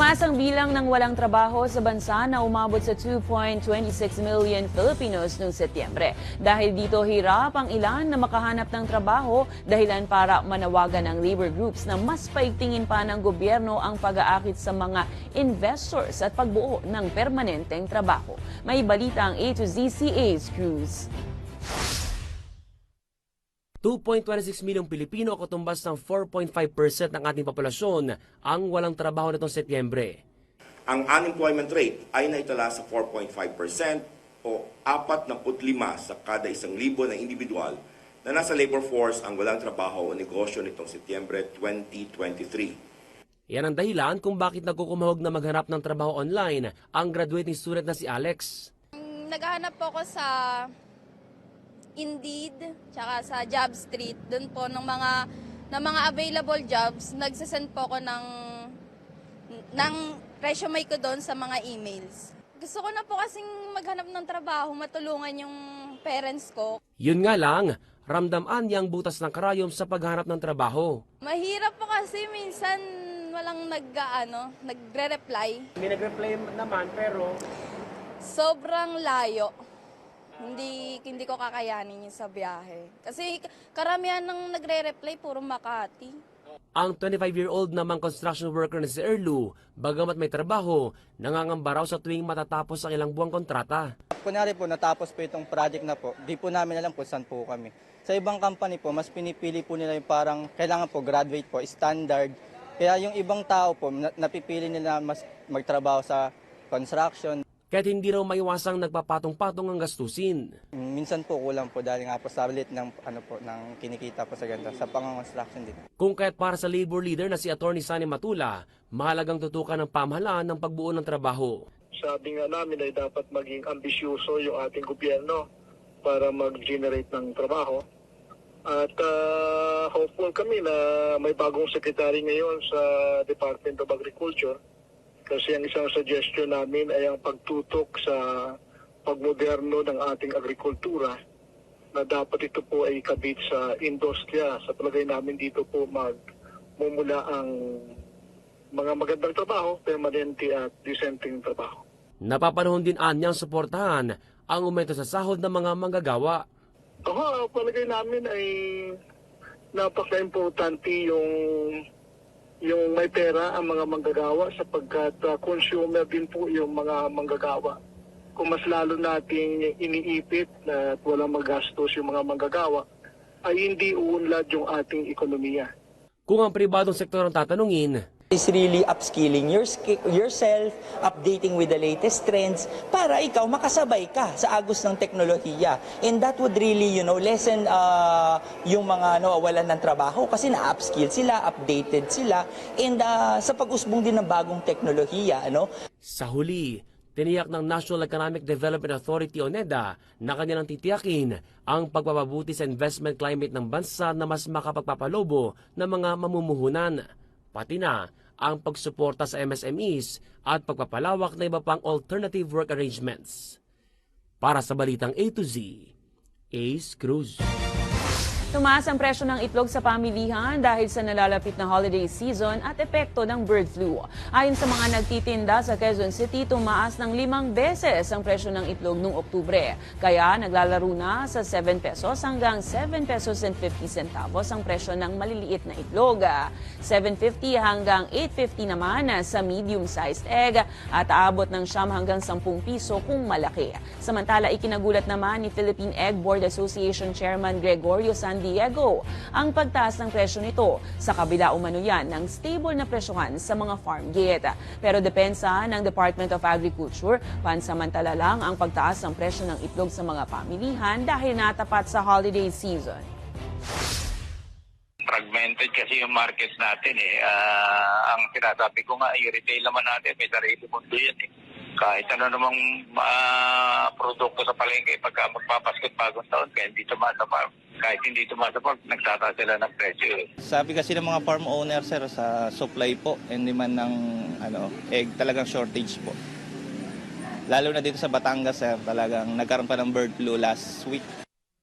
Tumaas ang bilang ng walang trabaho sa bansa na umabot sa 2.26 million Filipinos noong Setyembre. Dahil dito hirap ang ilan na makahanap ng trabaho dahilan para manawagan ng labor groups na mas paigtingin pa ng gobyerno ang pag-aakit sa mga investors at pagbuo ng permanenteng trabaho. May balita ang A to Z CA's Cruz. 2.26 milyong Pilipino o katumbas ng 4.5% ng ating populasyon ang walang trabaho nitong Setyembre. Ang unemployment rate ay naitala sa 4.5% o 45 sa kada isang libo na individual na nasa labor force ang walang trabaho o negosyo nitong Setyembre 2023. Yan ang dahilan kung bakit nagkukumahog na maghanap ng trabaho online ang graduating student na si Alex. Naghahanap po ako sa Indeed, tsaka sa Job Street, doon po ng mga ng mga available jobs, nagsasend po ako ng ng resume ko doon sa mga emails. Gusto ko na po kasing maghanap ng trabaho, matulungan yung parents ko. Yun nga lang, ramdaman niya ang butas ng karayom sa paghanap ng trabaho. Mahirap po kasi minsan walang nag ano, nagre-reply. May nag-reply naman pero Sobrang layo. Hindi hindi ko kakayanin yung sa biyahe. Kasi karamihan ng nagre-reply puro Makati. ang 25-year-old namang construction worker na si Erlu, bagamat may trabaho, nangangamba raw sa tuwing matatapos ang ilang buwang kontrata. Kunyari po, natapos po itong project na po, di po namin alam kung saan po kami. Sa ibang company po, mas pinipili po nila yung parang, kailangan po graduate po, standard. Kaya yung ibang tao po, na- napipili nila mas magtrabaho sa construction. Kaya't hindi raw maiwasang nagpapatong-patong ang gastusin. Minsan po kulang po dahil nga po sa ng, ano po, ng kinikita po sa ganda, sa pang-construction din. Kung kaya't para sa labor leader na si Attorney Sani Matula, mahalagang tutukan ng pamahalaan ng pagbuo ng trabaho. sabi nga namin ay dapat maging ambisyoso yung ating gobyerno para mag-generate ng trabaho. At ah, hopeful kami na may bagong secretary ngayon sa Department of Agriculture kasi ang isang suggestion namin ay ang pagtutok sa pagmoderno ng ating agrikultura na dapat ito po ay kabit sa industriya. Sa palagay namin dito po magmumula ang mga magandang trabaho, permanente at decenteng trabaho. Napapanahon din anyang suportahan ang umento sa sahod ng mga manggagawa. Ako, palagay namin ay napaka-importante yung may pera ang mga manggagawa sapagkat uh, consumer din po yung mga manggagawa. Kung mas lalo nating iniipit na at walang magastos yung mga manggagawa, ay hindi uunlad yung ating ekonomiya. Kung ang pribadong sektor ang tatanungin, is really upskilling your, yourself, updating with the latest trends para ikaw makasabay ka sa agos ng teknolohiya. And that would really, you know, lessen uh, yung mga nawawalan ng trabaho kasi na-upskill sila, updated sila, and uh, sa pag-usbong din ng bagong teknolohiya, ano, Sa huli, tiniyak ng National Economic Development Authority o NEDA na kanilang titiyakin ang pagpapabuti sa investment climate ng bansa na mas makapagpapalobo ng mga mamumuhunan, pati na ang pagsuporta sa MSMEs at pagpapalawak na iba pang alternative work arrangements. Para sa Balitang A to Z, Ace Cruz. Tumaas ang presyo ng itlog sa pamilihan dahil sa nalalapit na holiday season at epekto ng bird flu. Ayon sa mga nagtitinda sa Quezon City, tumaas ng limang beses ang presyo ng itlog noong Oktubre. Kaya naglalaro na sa 7 pesos hanggang 7 pesos and 50 centavos ang presyo ng maliliit na itlog. 750 hanggang 850 naman sa medium-sized egg at aabot ng siyam hanggang 10 piso kung malaki. Samantala, ikinagulat naman ni Philippine Egg Board Association Chairman Gregorio San Diego ang pagtaas ng presyo nito sa kabila umano yan ng stable na presyohan sa mga farm gate. Pero depensa ng Department of Agriculture, pansamantala lang ang pagtaas ng presyo ng itlog sa mga pamilihan dahil natapat sa holiday season. fragmented kasi yung markets natin eh. Ah, ang sinasabi ko nga, i-retail naman natin, may sarili mundo yan eh. Kahit ano namang ah, produkto sa palengke, pagka magpapaskot bagong taon, kaya hindi tumatapag. Kahit hindi tumatapag, nagtataas sila ng presyo eh. Sabi kasi ng mga farm owner, sir, sa supply po and demand ng ano, egg, talagang shortage po. Lalo na dito sa Batangas, sir, talagang nagkaroon pa ng bird flu last week.